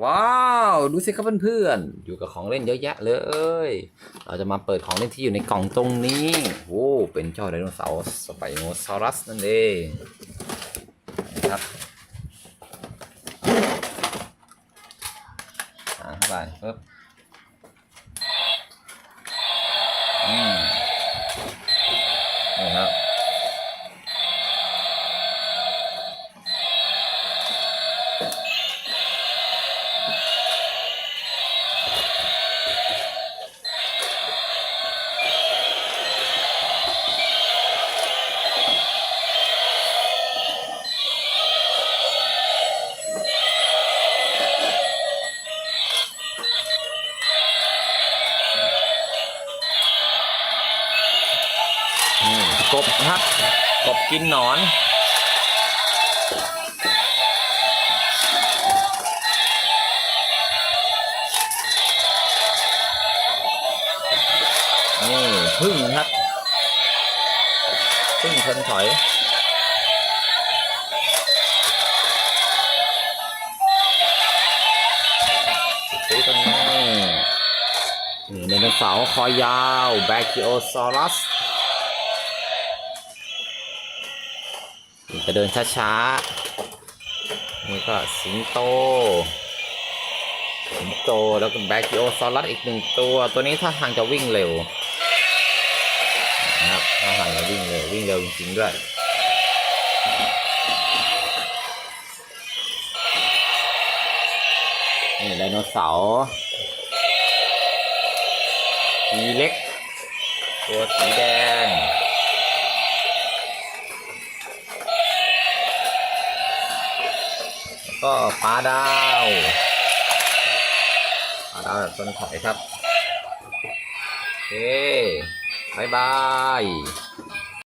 ว้าว ดูสิครับเพื่อนๆ อยู่กับของเล่นเยอะแยะเลย เราจะมาเปิดของเล่นที่อยู่ในกล่องตรงนี้โอ้เป็นเจ้าไดโนเสาร์สไปโนซอรัสนั่นเองนะครับอ่าเข้าไปปึ๊บ กบนะครับกบกินหนอนนี่พึ่งครับพึ่งชนถอยซื้อตรงนี้นี่ไดโนเสาร์คอยาวแบคิโอซอรัส จะเดินช้าๆ นี่ก็สิงโต สิงโตแล้วก็แบคิโอซอรัสอีกหนึ่งตัว ตัวนี้ถ้าทางจะวิ่งเร็วนะครับถ้าทางจะวิ่งเร็ววิ่งเร็วจริงๆด้วยนี่ไดโนเสาร์มีเล็ก ตัวสีแดง ก็ปลาดาวปลาดาวแบบต้นถอยครับ โอเคบายบาย